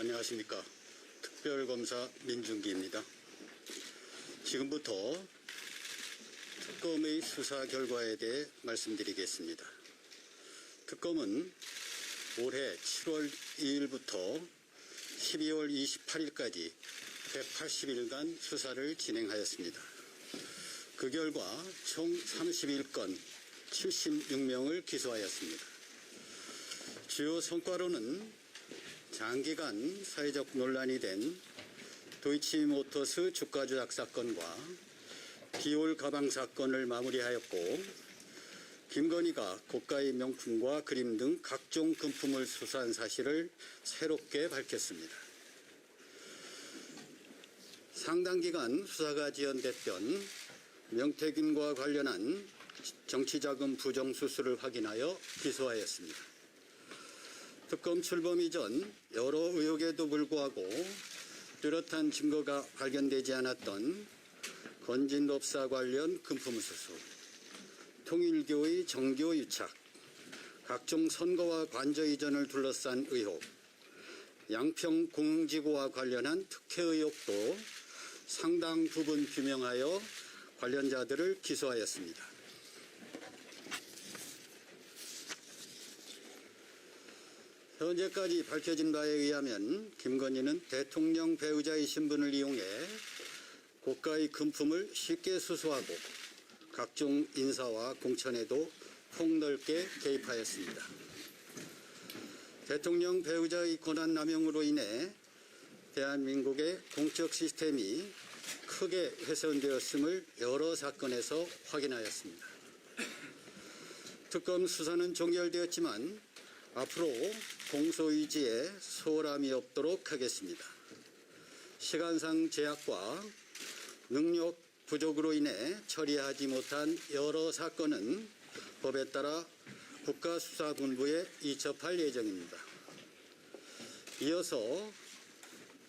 안녕하십니까. 특별검사 민중기입니다. 지금부터 특검의 수사 결과에 대해 말씀드리겠습니다. 특검은 올해 7월 2일부터 12월 28일까지 180일간 수사를 진행하였습니다. 그 결과 총 31건 76명을 기소하였습니다. 주요 성과로는 장기간 사회적 논란이 된 도이치모터스 주가 조작 사건과 디올 가방 사건을 마무리하였고 김건희가 고가의 명품과 그림 등 각종 금품을 수사한 사실을 새롭게 밝혔습니다. 상당 기간 수사가 지연됐던 명태균과 관련한 정치자금 부정 수수를 확인하여 기소하였습니다. 특검 출범 이전 여러 의혹에도 불구하고 뚜렷한 증거가 발견되지 않았던 건진법사 관련 금품 수수, 통일교의 정교 유착, 각종 선거와 관저 이전을 둘러싼 의혹, 양평 공흥지구와 관련한 특혜 의혹도 상당 부분 규명하여 관련자들을 기소하였습니다. 현재까지 밝혀진 바에 의하면 김건희는 대통령 배우자의 신분을 이용해 고가의 금품을 쉽게 수수하고 각종 인사와 공천에도 폭넓게 개입하였습니다. 대통령 배우자의 권한 남용으로 인해 대한민국의 공적 시스템이 크게 훼손되었음을 여러 사건에서 확인하였습니다. 특검 수사는 종결되었지만 앞으로 공소유지에 소홀함이 없도록 하겠습니다. 시간상 제약과 능력 부족으로 인해 처리하지 못한 여러 사건은 법에 따라 국가수사본부에 이첩할 예정입니다. 이어서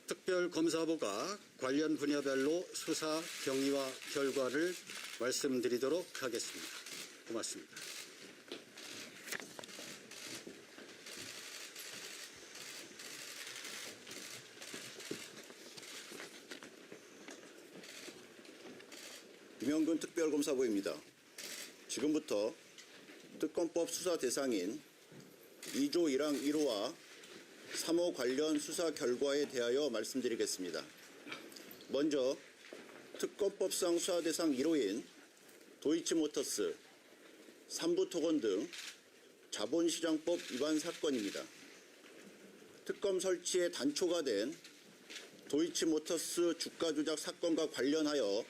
특별검사부가 관련 분야별로 수사 경위와 결과를 말씀드리도록 하겠습니다. 고맙습니다. 김영근 특별검사부입니다. 지금부터 특검법 수사 대상인 2조 1항 1호와 3호 관련 수사 결과에 대하여 말씀드리겠습니다. 먼저 특검법상 수사 대상 1호인 도이치모터스, 삼부토건 등 자본시장법 위반 사건입니다. 특검 설치에 단초가 된 도이치모터스 주가 조작 사건과 관련하여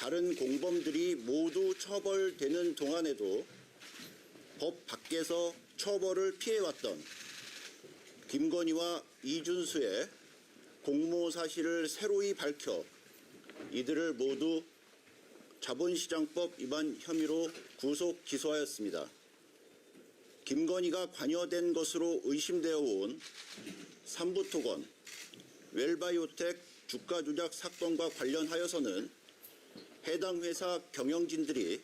다른 공범들이 모두 처벌되는 동안에도 법 밖에서 처벌을 피해왔던 김건희와 이준수의 공모 사실을 새로이 밝혀 이들을 모두 자본시장법 위반 혐의로 구속 기소하였습니다. 김건희가 관여된 것으로 의심되어 온 삼부토건, 웰바이오텍 주가 조작 사건과 관련하여서는 해당 회사 경영진들이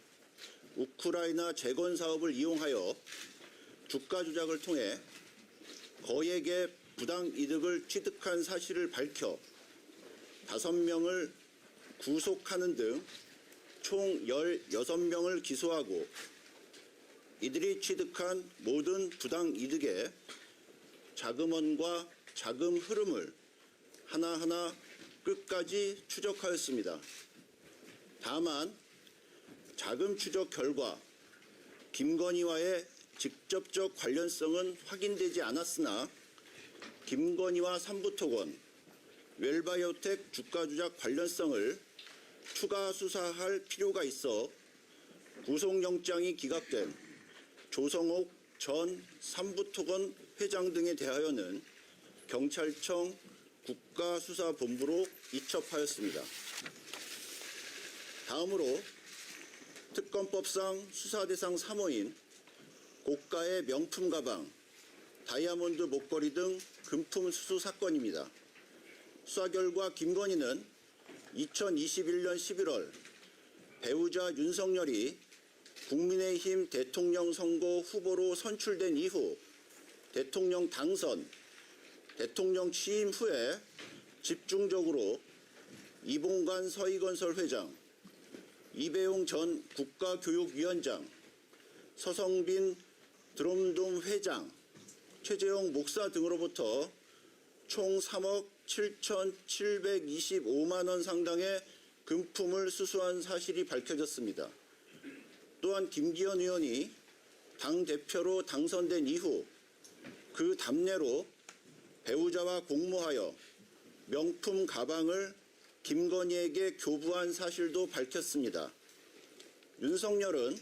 우크라이나 재건 사업을 이용하여 주가 조작을 통해 거액의 부당 이득을 취득한 사실을 밝혀 다섯 명을 구속하는 등 총 16명을 기소하고 이들이 취득한 모든 부당 이득의 자금원과 자금 흐름을 하나하나 끝까지 추적하였습니다. 다만 자금 추적 결과 김건희와의 직접적 관련성은 확인되지 않았으나 김건희와 삼부토건, 웰바이오텍 주가 조작 관련성을 추가 수사할 필요가 있어 구속영장이 기각된 조성옥 전 삼부토건 회장 등에 대하여는 경찰청 국가수사본부로 이첩하였습니다. 다음으로 특검법상 수사 대상 3호인 고가의 명품 가방, 다이아몬드 목걸이 등 금품 수수 사건입니다. 수사 결과 김건희는 2021년 11월 배우자 윤석열이 국민의힘 대통령 선거 후보로 선출된 이후 대통령 당선, 대통령 취임 후에 집중적으로 이봉관 서희건설 회장, 이배용 전 국가교육위원장, 서성빈 드럼돔 회장, 최재형 목사 등으로부터 총 3억 7,725만 원 상당의 금품을 수수한 사실이 밝혀졌습니다. 또한 김기현 의원이 당 대표로 당선된 이후 그 답례로 배우자와 공모하여 명품 가방을 김건희에게 교부한 사실도 밝혔습니다. 윤석열은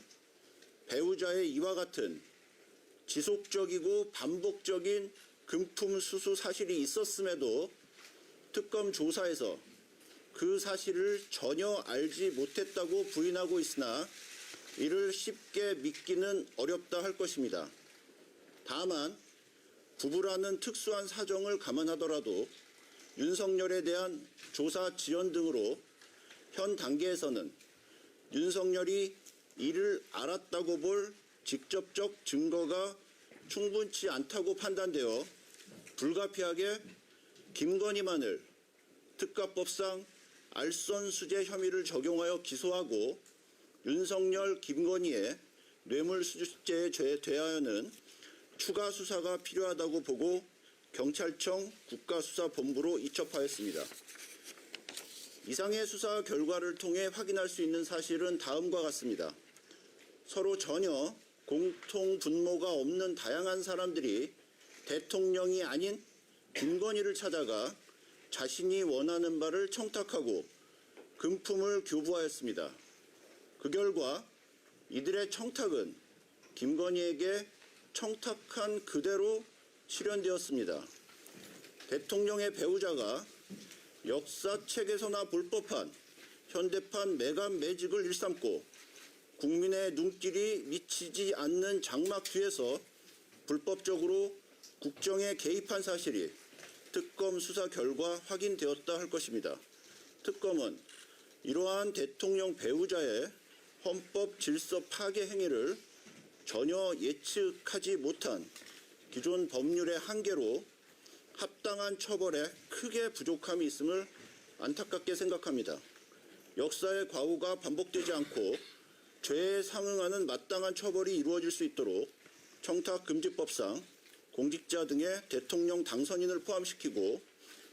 배우자의 이와 같은 지속적이고 반복적인 금품 수수 사실이 있었음에도 특검 조사에서 그 사실을 전혀 알지 못했다고 부인하고 있으나 이를 쉽게 믿기는 어렵다 할 것입니다. 다만 부부라는 특수한 사정을 감안하더라도 윤석열에 대한 조사 지연 등으로 현 단계에서는 윤석열이 이를 알았다고 볼 직접적 증거가 충분치 않다고 판단되어 불가피하게 김건희만을 특가법상 알선수재 혐의를 적용하여 기소하고 윤석열, 김건희의 뇌물수수죄에 죄- 대하여는 추가 수사가 필요하다고 보고 경찰청 국가수사본부로 이첩하였습니다. 이상의 수사 결과를 통해 확인할 수 있는 사실은 다음과 같습니다. 서로 전혀 공통 분모가 없는 다양한 사람들이 대통령이 아닌 김건희를 찾아가 자신이 원하는 바를 청탁하고 금품을 교부하였습니다. 그 결과 이들의 청탁은 김건희에게 청탁한 그대로 실현되었습니다. 대통령의 배우자가 역사책에서나 볼 법한 현대판 매감 매직을 일삼고 국민의 눈길이 미치지 않는 장막 뒤에서 불법적으로 국정에 개입한 사실이 특검 수사 결과 확인되었다 할 것입니다. 특검은 이러한 대통령 배우자의 헌법 질서 파괴 행위를 전혀 예측하지 못한 기존 법률의 한계로 합당한 처벌에 크게 부족함이 있음을 안타깝게 생각합니다. 역사의 과오가 반복되지 않고 죄에 상응하는 마땅한 처벌이 이루어질 수 있도록 청탁금지법상 공직자 등의 대통령 당선인을 포함시키고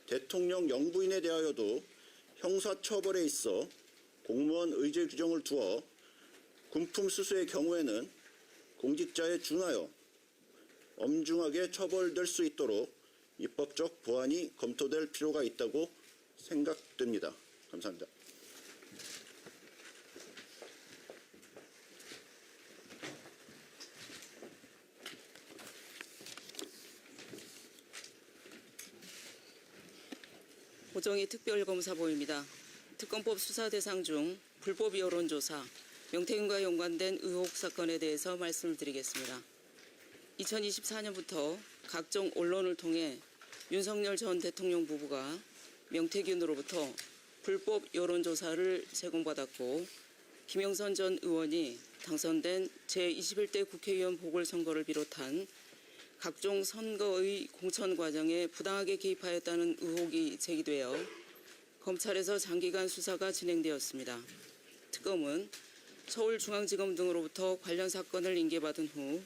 대통령 영부인에 대하여도 형사처벌에 있어 공무원 의제 규정을 두어 군품 수수의 경우에는 공직자에 준하여 엄중하게 처벌될 수 있도록 입법적 보완이 검토될 필요가 있다고 생각됩니다. 감사합니다. 오정희 특별검사보입니다. 특검법 수사 대상 중 불법 여론조사, 명태균과 연관된 의혹 사건에 대해서 말씀을 드리겠습니다. 2024년부터 각종 언론을 통해 윤석열 전 대통령 부부가 명태균으로부터 불법 여론조사를 제공받았고 김영선 전 의원이 당선된 제21대 국회의원 보궐선거를 비롯한 각종 선거의 공천 과정에 부당하게 개입하였다는 의혹이 제기되어 검찰에서 장기간 수사가 진행되었습니다. 특검은 서울중앙지검 등으로부터 관련 사건을 인계받은 후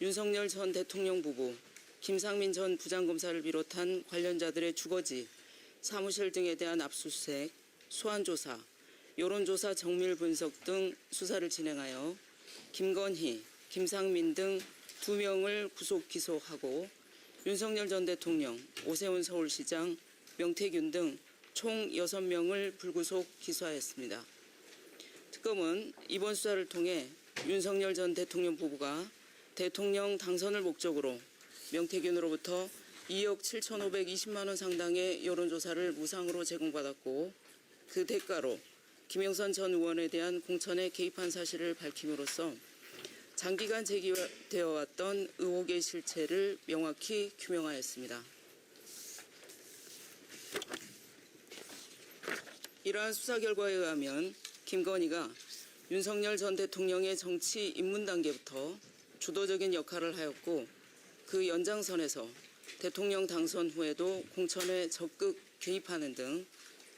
윤석열 전 대통령 부부, 김상민 전 부장검사를 비롯한 관련자들의 주거지, 사무실 등에 대한 압수수색, 소환조사, 여론조사 정밀 분석 등 수사를 진행하여 김건희, 김상민 등 두 명을 구속 기소하고 윤석열 전 대통령, 오세훈 서울시장, 명태균 등 총 6명을 불구속 기소하였습니다. 특검은 이번 수사를 통해 윤석열 전 대통령 부부가 대통령 당선을 목적으로 명태균으로부터 2억 7,520만 원 상당의 여론조사를 무상으로 제공받았고 그 대가로 김영선 전 의원에 대한 공천에 개입한 사실을 밝힘으로써 장기간 제기되어 왔던 의혹의 실체를 명확히 규명하였습니다. 이러한 수사 결과에 의하면 김건희가 윤석열 전 대통령의 정치 입문 단계부터 주도적인 역할을 하였고 그 연장선에서 대통령 당선 후에도 공천에 적극 개입하는 등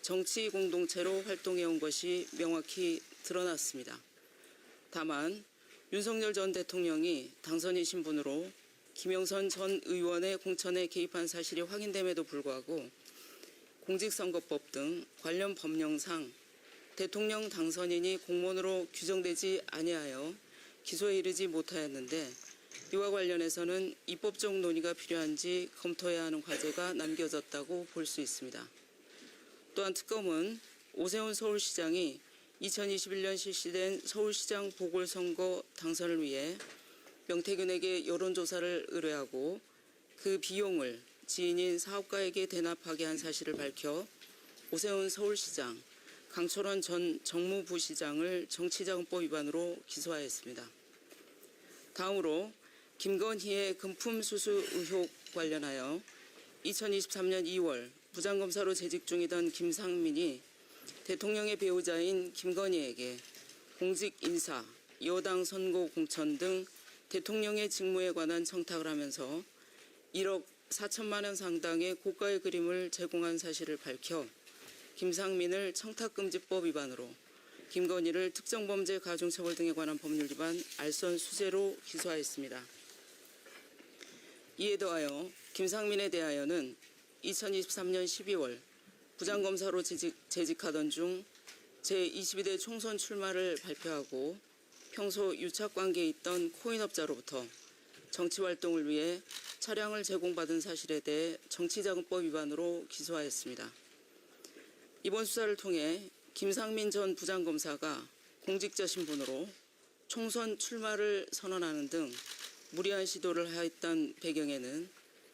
정치 공동체로 활동해온 것이 명확히 드러났습니다. 다만 윤석열 전 대통령이 당선인 신분으로 김영선 전 의원의 공천에 개입한 사실이 확인됨에도 불구하고 공직선거법 등 관련 법령상 대통령 당선인이 공무원으로 규정되지 아니하여 기소에 이르지 못하였는데 이와 관련해서는 입법적 논의가 필요한지 검토해야 하는 과제가 남겨졌다고 볼 수 있습니다. 또한 특검은 오세훈 서울시장이 2021년 실시된 서울시장 보궐선거 당선을 위해 명태균에게 여론조사를 의뢰하고 그 비용을 지인인 사업가에게 대납하게 한 사실을 밝혀 오세훈 서울시장, 강철원 전 정무부 시장을 정치자금법 위반으로 기소하였습니다. 다음으로 김건희의 금품 수수 의혹 관련하여 2023년 2월 부장검사로 재직 중이던 김상민이 대통령의 배우자인 김건희에게 공직 인사, 여당 선거 공천 등 대통령의 직무에 관한 청탁을 하면서 1억 4천만 원 상당의 고가의 그림을 제공한 사실을 밝혀 김상민을 청탁금지법 위반으로 김건희를 특정범죄 가중처벌 등에 관한 법률 위반 알선 수재로 기소하였습니다. 이에 더하여 김상민에 대하여는 2023년 12월 부장검사로 재직, 재직하던 중 제22대 총선 출마를 발표하고 평소 유착관계에 있던 코인업자로부터 정치활동을 위해 차량을 제공받은 사실에 대해 정치자금법 위반으로 기소하였습니다. 이번 수사를 통해 김상민 전 부장검사가 공직자 신분으로 총선 출마를 선언하는 등 무리한 시도를 하였던 배경에는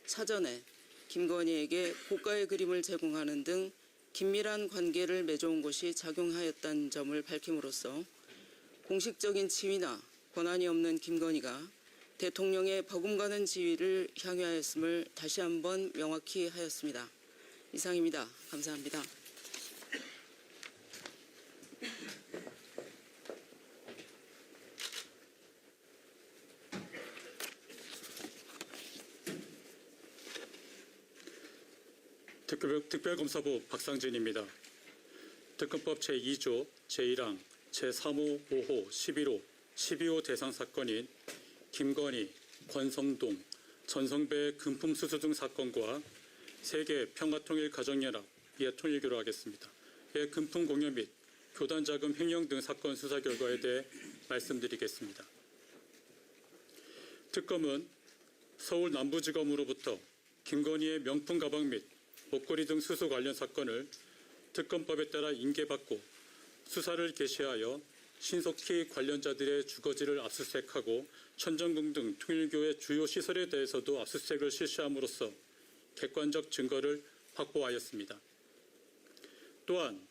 사전에 김건희에게 고가의 그림을 제공하는 등 긴밀한 관계를 맺어온 것이 작용하였다는 점을 밝힘으로써 공식적인 지위나 권한이 없는 김건희가 대통령의 버금가는 지위를 향유하였음을 다시 한번 명확히 하였습니다. 이상입니다. 감사합니다. 특별, 특별검사부 박상진입니다. 특검법 제2조 제1항 제3호, 5호, 11호, 12호 대상 사건인 김건희, 권성동, 전성배 금품 수수 등 사건과 세계 평화통일 가정연합 의 통일교로 하겠습니다. 의 금품 공여 및 교단 자금 횡령 등 사건 수사 결과에 대해 말씀드리겠습니다. 특검은 서울 남부지검으로부터 김건희의 명품 가방 및 목걸이 등 수수 관련 사건을 특검법에 따라 인계받고 수사를 개시하여 신속히 관련자들의 주거지를 압수수색하고 천정궁 등 통일교의 주요 시설에 대해서도 압수수색을 실시함으로써 객관적 증거를 확보하였습니다. 또한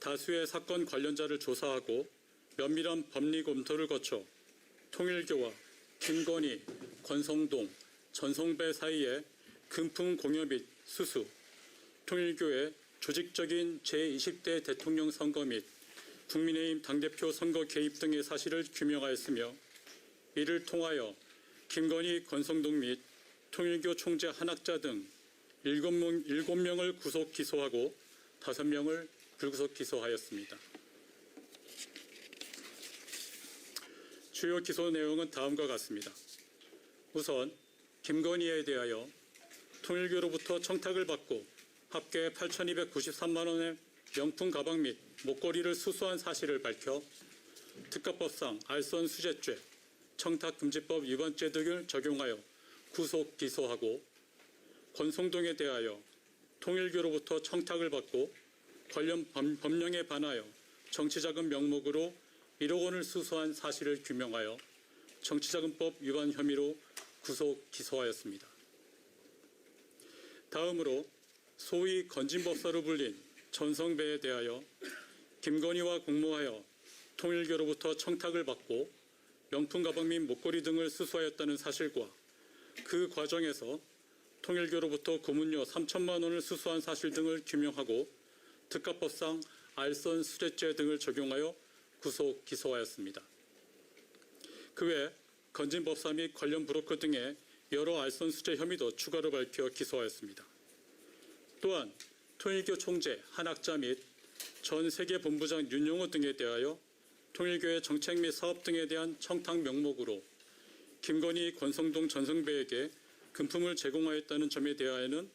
다수의 사건 관련자를 조사하고 면밀한 법리 검토를 거쳐 통일교와 김건희, 권성동, 전성배 사이에 금품 공여 및 수수, 통일교의 조직적인 제20대 대통령 선거 및 국민의힘 당대표 선거 개입 등의 사실을 규명하였으며 이를 통하여 김건희, 권성동 및 통일교 총재 한학자 등 7명, 7명을 구속 기소하고 5명을 불구속 기소하였습니다. 주요 기소 내용은 다음과 같습니다. 우선 김건희에 대하여 통일교로부터 청탁을 받고 합계 8,293만 원의 명품 가방 및 목걸이를 수수한 사실을 밝혀 특가법상 알선 수재죄, 청탁금지법 위반죄 등을 적용하여 구속 기소하고 권성동에 대하여 통일교로부터 청탁을 받고 관련 법- 법령에 반하여 정치자금 명목으로 1억 원을 수수한 사실을 규명하여 정치자금법 위반 혐의로 구속 기소하였습니다. 다음으로 소위 건진법사로 불린 전성배에 대하여 김건희와 공모하여 통일교로부터 청탁을 받고 명품 가방 및 목걸이 등을 수수하였다는 사실과 그 과정에서 통일교로부터 고문료 3천만 원을 수수한 사실 등을 규명하고 특가법상 알선 수재죄 등을 적용하여 구속 기소하였습니다. 그 외 건진법사 및 관련 브로커 등의 여러 알선 수재 혐의도 추가로 밝혀 기소하였습니다. 또한 통일교 총재 한학자 및 전 세계 본부장 윤용호 등에 대하여 통일교의 정책 및 사업 등에 대한 청탁 명목으로 김건희, 권성동, 전성배에게 금품을 제공하였다는 점에 대하여는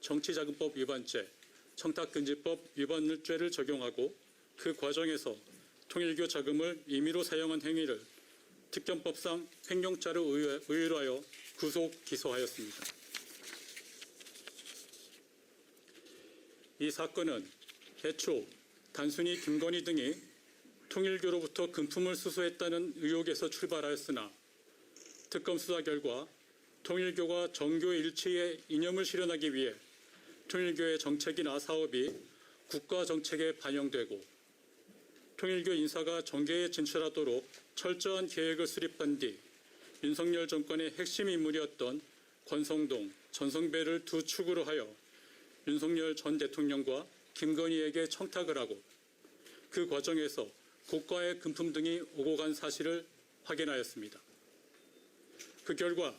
정치자금법 위반죄, 청탁금지법 위반을 죄를 적용하고 그 과정에서 통일교 자금을 임의로 사용한 행위를 특경법상 횡령죄로 의뢰- 의뢰하여 구속 기소하였습니다. 이 사건은 애초 단순히 김건희 등이 통일교로부터 금품을 수수했다는 의혹에서 출발하였으나 특검 수사 결과 통일교가 정교 일치의 이념을 실현하기 위해 통일교의 정책이나 사업이 국가 정책에 반영되고 통일교 인사가 정계에 진출하도록 철저한 계획을 수립한 뒤 윤석열 정권의 핵심 인물이었던 권성동, 전성배를 두 축으로 하여 윤석열 전 대통령과 김건희에게 청탁을 하고 그 과정에서 고가의 금품 등이 오고 간 사실을 확인하였습니다. 그 결과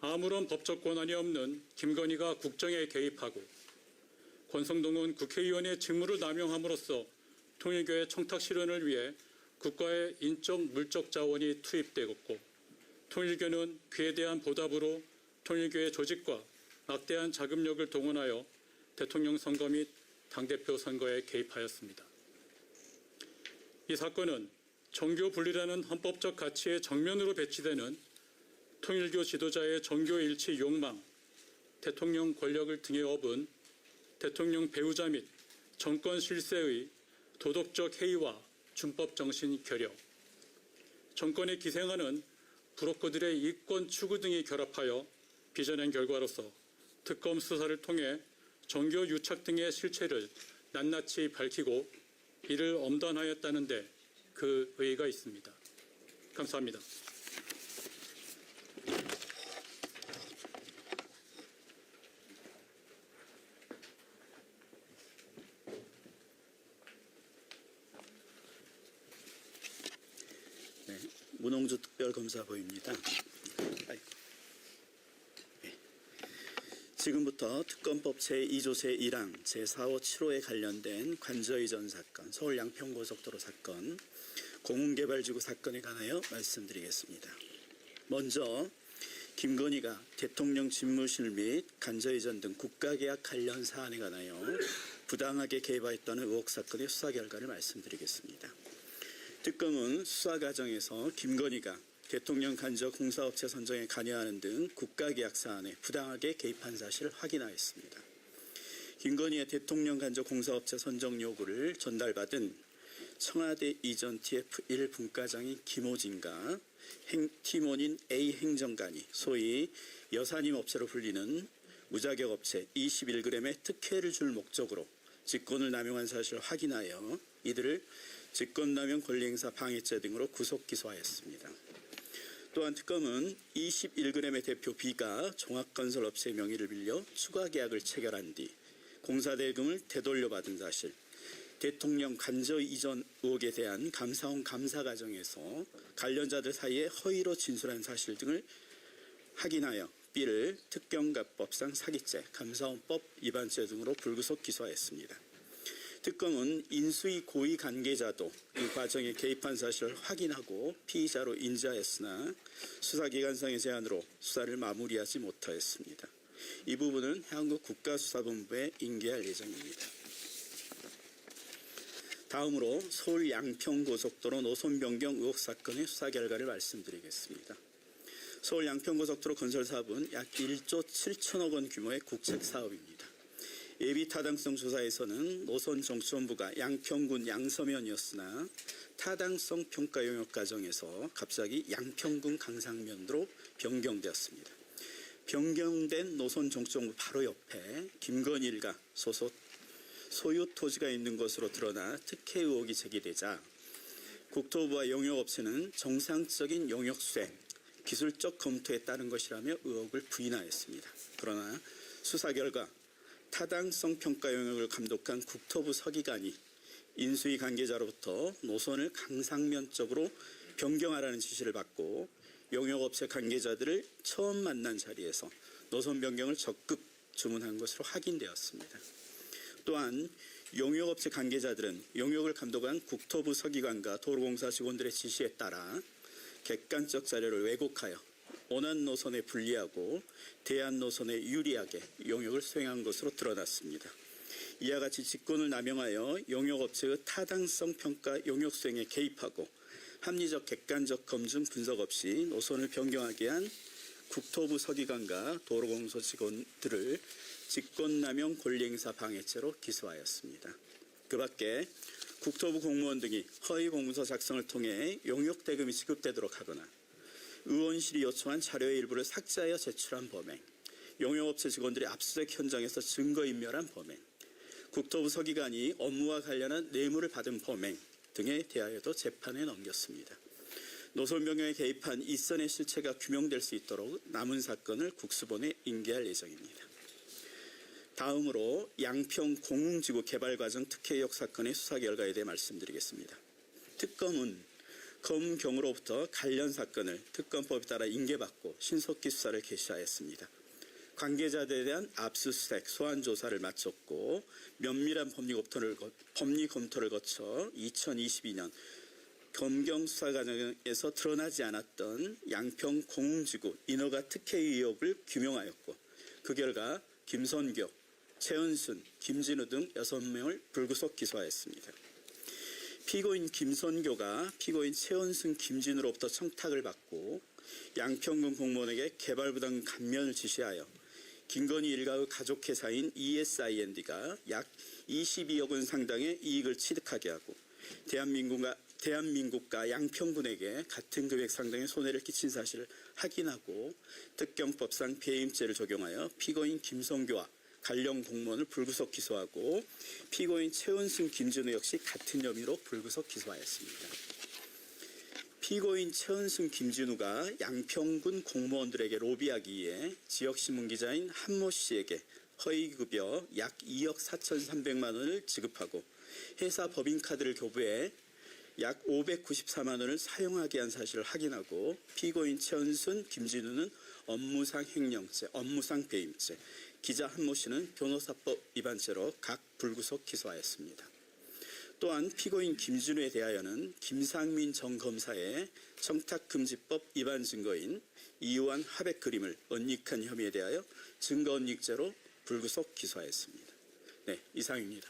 아무런 법적 권한이 없는 김건희가 국정에 개입하고 권성동은 국회의원의 직무를 남용함으로써 통일교의 청탁 실현을 위해 국가의 인적 물적 자원이 투입되었고 통일교는 그에 대한 보답으로 통일교의 조직과 막대한 자금력을 동원하여 대통령 선거 및 당대표 선거에 개입하였습니다. 이 사건은 정교 분리라는 헌법적 가치에 정면으로 배치되는 통일교 지도자의 정교 일치 욕망, 대통령 권력을 등에 업은 대통령 배우자 및 정권 실세의 도덕적 해이와 준법 정신 결여, 정권에 기생하는 브로커들의 이권 추구 등이 결합하여 빚어낸 결과로서 특검 수사를 통해 정교 유착 등의 실체를 낱낱이 밝히고 이를 엄단하였다는데 그 의의가 있습니다. 감사합니다. 네, 문홍주 특별검사보입니다. 아이고. 네. 지금부터 특검법 제2조세 1항 제4호 7호에 관련된 관저이전 사건, 서울 양평고속도로 사건, 공훈개발지구 사건에 관하여 말씀드리겠습니다. 먼저 김건희가 대통령 집무실 및 간저이전 등 국가계약 관련 사안에 관하여 부당하게 개입하였다는 의혹 사건의 수사 결과를 말씀드리겠습니다. 특검은 수사 과정에서 김건희가 대통령 간접 공사업체 선정에 관여하는 등 국가계약 사안에 부당하게 개입한 사실을 확인하였습니다. 김건희의 대통령 간접 공사업체 선정 요구를 전달받은 청와대 이전 TF1 분과장인 김호진과 행, 팀원인 A 행정관이 소위 여사님 업체로 불리는 무자격 업체 21g의 특혜를 줄 목적으로 직권을 남용한 사실을 확인하여 이들을 직권남용 권리행사 방해죄 등으로 구속 기소하였습니다. 또한 특검은 21g의 대표 B가 종합건설업체의 명의를 빌려 추가 계약을 체결한 뒤 공사대금을 되돌려받은 사실, 대통령 간저 이전 의혹에 대한 감사원 감사 과정에서 관련자들 사이에 허위로 진술한 사실 등을 확인하여 B를 특경가법상 사기죄, 감사원법 위반죄 등으로 불구속 기소하였습니다. 특검은 인수위 고위 관계자도 이 과정에 개입한 사실을 확인하고 피의자로 인지하였으나 수사기관상의 제한으로 수사를 마무리하지 못하였습니다. 이 부분은 한국 국가수사본부에 인계할 예정입니다. 다음으로 서울 양평고속도로 노선 변경 의혹 사건의 수사 결과를 말씀드리겠습니다. 서울 양평고속도로 건설 사업은 약 1조 7천억 원 규모의 국책 사업입니다. 예비 타당성 조사에서는 노선 정치본부가 양평군 양서면이었으나 타당성 평가 용역 과정에서 갑자기 양평군 강상면으로 변경되었습니다. 변경된 노선 정치본부 바로 옆에 김건희 일가 소속 소유 토지가 있는 것으로 드러나 특혜 의혹이 제기되자 국토부와 용역업체는 정상적인 용역 수행, 기술적 검토에 따른 것이라며 의혹을 부인하였습니다. 그러나 수사 결과 타당성 평가 영역을 감독한 국토부 서기관이 인수위 관계자로부터 노선을 강상면적으로 변경하라는 지시를 받고 용역업체 관계자들을 처음 만난 자리에서 노선 변경을 적극 주문한 것으로 확인되었습니다. 또한 용역업체 관계자들은 용역을 감독한 국토부 서기관과 도로공사 직원들의 지시에 따라 객관적 자료를 왜곡하여 원안 노선에 불리하고 대안 노선에 유리하게 용역을 수행한 것으로 드러났습니다. 이와 같이 직권을 남용하여 용역업체의 타당성 평가 용역 수행에 개입하고 합리적 객관적 검증 분석 없이 노선을 변경하게 한 국토부 서기관과 도로공사 직원들을 직권남용 권리행사 방해죄로 기소하였습니다. 그 밖에 국토부 공무원 등이 허위 공문서 작성을 통해 용역 대금이 지급되도록 하거나 의원실이 요청한 자료의 일부를 삭제하여 제출한 범행, 용역업체 직원들이 압수수색 현장에서 증거인멸한 범행, 국토부 서기관이 업무와 관련한 뇌물을 받은 범행 등에 대하여도 재판에 넘겼습니다. 노선 변경에 개입한 이선의 실체가 규명될 수 있도록 남은 사건을 국수본에 인계할 예정입니다. 다음으로 양평 공흥지구 개발 과정 특혜역 사건의 수사 결과에 대해 말씀드리겠습니다. 특검은 검경으로부터 관련 사건을 특검법에 따라 인계받고 신속히 수사를 개시하였습니다. 관계자들에 대한 압수수색, 소환 조사를 마쳤고 면밀한 법리 검토를, 거- 법리 검토를 거쳐 2022년 검경 수사 과정에서 드러나지 않았던 양평 공흥지구 인허가 특혜 의혹을 규명하였고 그 결과 김선교, 최은순, 김진우 등 6명을 불구속 기소하였습니다. 피고인 김선교가 피고인 최은순, 김진우로부터 청탁을 받고 양평군 공무원에게 개발부담 감면을 지시하여 김건희 일가의 가족회사인 ESIND가 약 22억 원 상당의 이익을 취득하게 하고 대한민국과 대한민국과 양평군에게 같은 금액 상당의 손해를 끼친 사실을 확인하고 특경법상 배임죄를 적용하여 피고인 김성교와 관련 공무원을 불구속 기소하고 피고인 최은순, 김진우 역시 같은 혐의로 불구속 기소하였습니다. 피고인 최은순, 김진우가 양평군 공무원들에게 로비하기 위해 지역신문 기자인 한모 씨에게 허위급여 약 2억 4,300만 원을 지급하고 회사 법인카드를 교부해 약 594만 원을 사용하게 한 사실을 확인하고 피고인 최은순, 김진우는 업무상 횡령죄, 업무상 배임죄, 기자 한 모 씨는 변호사법 위반죄로 각 불구속 기소하였습니다. 또한 피고인 김진우에 대하여는 김상민 전 검사의 청탁금지법 위반 증거인 이유한 하백 그림을 언닉한 혐의에 대하여 증거 언닉죄로 불구속 기소하였습니다. 네, 이상입니다.